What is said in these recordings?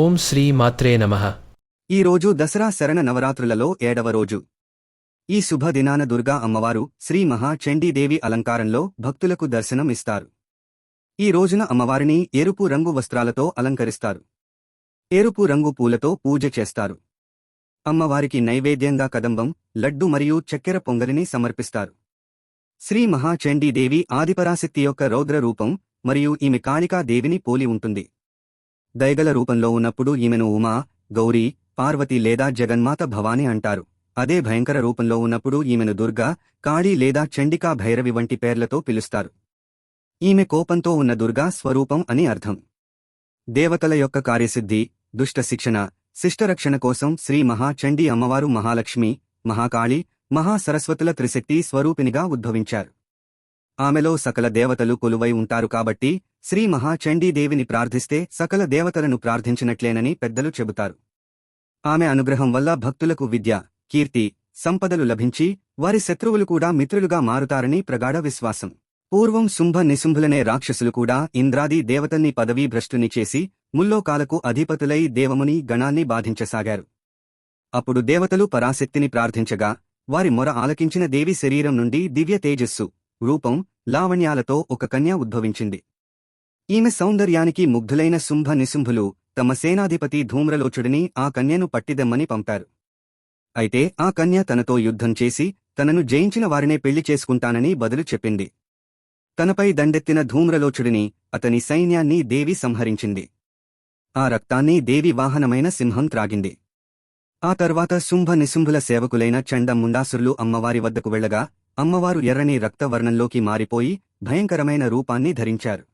ఓం శ్రీ మాత్రే నమః. ఈ రోజు దసరా శరణ నవరాత్రులలో ఏడవ రోజు. ఈ శుభదినాన దుర్గా అమ్మవారు శ్రీ మహాచండీదేవి అలంకారంలో భక్తులకు దర్శనం ఇస్తారు. ఈ రోజున అమ్మవారిని ఎరుపు రంగు వస్త్రాలతో అలంకరిస్తారు. ఎరుపు రంగు పూలతో పూజ చేస్తారు. అమ్మవారికి నైవేద్యంగా కదంబం లడ్డు మరియు చక్కెర పొంగలిని సమర్పిస్తారు. శ్రీ మహాచండీదేవి ఆదిపరాశక్తి యొక్క రౌద్ర రూపం మరియు ఈమె కాళికాదేవిని పోలి ఉంటుంది. దైగల రూపంలో ఉన్నప్పుడు ఈమెను ఉమా గౌరీ పార్వతి లేదా జగన్మాత భవాని అంటారు. అదే భయంకర రూపంలో ఉన్నప్పుడు ఈమెను దుర్గా కాళీ లేదా చండికా భైరవి వంటి పేర్లతో పిలుస్తారు. ఈమె కోపంతో ఉన్న దుర్గా స్వరూపం అని అర్థం. దేవతల యొక్క కార్యసిద్ధి దుష్ట శిక్షణ శిష్టరక్షణ కోసం శ్రీ మహాచండీ అమ్మవారు మహాలక్ష్మి మహాకాళి మహాసరస్వతుల త్రిశక్తి స్వరూపినిగా ఉద్భవించారు. ఆమెలో సకల దేవతలు కొలువై ఉంటారు కాబట్టి శ్రీ మహాచండీదేవిని ప్రార్థిస్తే సకల దేవతలను ప్రార్థించినట్లేనని పెద్దలు చెబుతారు. ఆమె అనుగ్రహం వల్ల భక్తులకు విద్య కీర్తి సంపదలు లభించి వారి శత్రువులు కూడా మిత్రులుగా మారుతారని ప్రగాఢ విశ్వాసం. పూర్వం శుంభ నిశుంభులనే రాక్షసులు కూడా ఇంద్రాది దేవతల్ని పదవీ భ్రష్టుని చేసి ముల్లోకాలకు అధిపతులై దేవముని గణాన్ని బాధించసాగారు. అప్పుడు దేవతలు పరాశక్తిని ప్రార్థించగా వారి మొర ఆలకించిన దేవి శరీరం నుండి దివ్య తేజస్సు రూపం లావణ్యాలతో ఒక కన్య ఉద్భవించింది. ఈమె సౌందర్యానికి ముగ్ధులైన శుంభ నిశుంభులు తమ సేనాధిపతి ధూమ్రలోచుడిని ఆ కన్యను పట్టిదెమ్మని పంపారు. అయితే ఆ కన్య తనతో యుద్ధం చేసి తనను జయించిన వారినే పెళ్ళి చేసుకుంటానని బదులు చెప్పింది. తనపై దండెత్తిన ధూమ్రలోచుడిని అతని సైన్యాన్ని దేవి సంహరించింది. ఆ రక్తాన్ని దేవి వాహనమైన సింహం త్రాగింది. ఆ తర్వాత శుంభ నిశుంభుల సేవకులైన చండ ముండాసురులు అమ్మవారి వద్దకు వెళ్ళగా అమ్మవారు ఎర్రని రక్తవర్ణంలోకి మారిపోయి భయంకరమైన రూపాన్ని ధరించారు.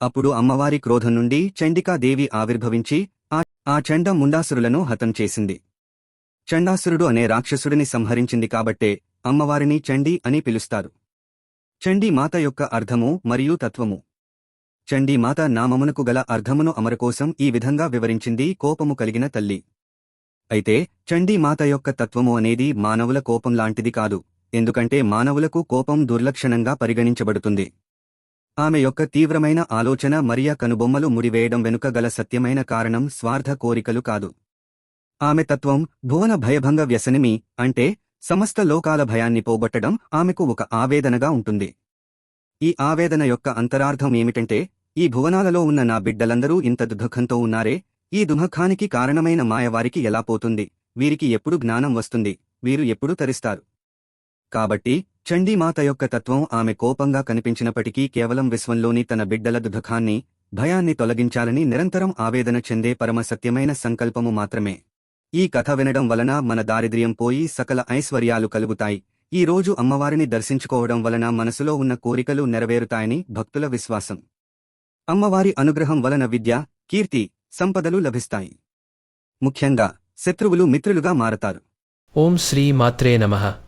అప్పుడు అమ్మవారి క్రోధం నుండి చండికాదేవి ఆవిర్భవించి ఆ చండ ముండాసురులను హతం చేసింది. చండాసురుడు అనే రాక్షసుడిని సంహరించింది కాబట్టే అమ్మవారిని చండీ అని పిలుస్తారు. చండీ మాత యొక్క అర్థము మరియు తత్వము. చండీ మాత నామమునకు గల అర్థమును అమరకోసం ఈ విధంగా వివరించింది కోపము కలిగిన తల్లి. అయితే చండీ మాత యొక్క తత్వము అనేది మానవుల కోపం లాంటిది కాదు. ఎందుకంటే మానవులకు కోపం దుర్లక్షణంగా పరిగణించబడుతుంది. ఆమె యొక్క తీవ్రమైన ఆలోచన మరియ కనుబొమ్మలు ముడివేయడం వెనుక గల సత్యమైన కారణం స్వార్థ కోరికలు కాదు. ఆమె తత్వం భువన భయభంగ వ్యసనిమి అంటే సమస్త లోకాల భయాన్ని పోగొట్టడం ఆమెకు ఒక ఆవేదనగా ఉంటుంది. ఈ ఆవేదన యొక్క అంతరార్థం ఏమిటంటే ఈ భువనాలలో ఉన్న నా బిడ్డలందరూ ఇంత దుఃఖంతో ఉన్నారే ఈ దుఃఖానికి కారణమైన మాయవారికి ఎలా పోతుంది? వీరికి ఎప్పుడు జ్ఞానం వస్తుంది? వీరు ఎప్పుడు తరిస్తారు? కాబట్టి చండీమాత యొక్క తత్వం ఆమె కోపంగా కనిపించినప్పటికీ కేవలం విశ్వంలోని తన బిడ్డల దుఃఖాన్ని భయాన్ని తొలగించాలని నిరంతరం ఆవేదన చెందే పరమ సత్యమైన సంకల్పము మాత్రమే. ఈ కథ వినడం వలన మన దారిద్ర్యం పోయి సకల ఐశ్వర్యాలు కలుగుతాయి. ఈ రోజు అమ్మవారిని దర్శించుకోవడం వలన మనసులో ఉన్న కోరికలు నెరవేరుతాయని భక్తుల విశ్వాసం. అమ్మవారి అనుగ్రహం వలన విద్య కీర్తి సంపదలు లభిస్తాయి. ముఖ్యంగా శత్రువులు మిత్రులుగా మారతారు. ఓం శ్రీ మాత్రే నమః.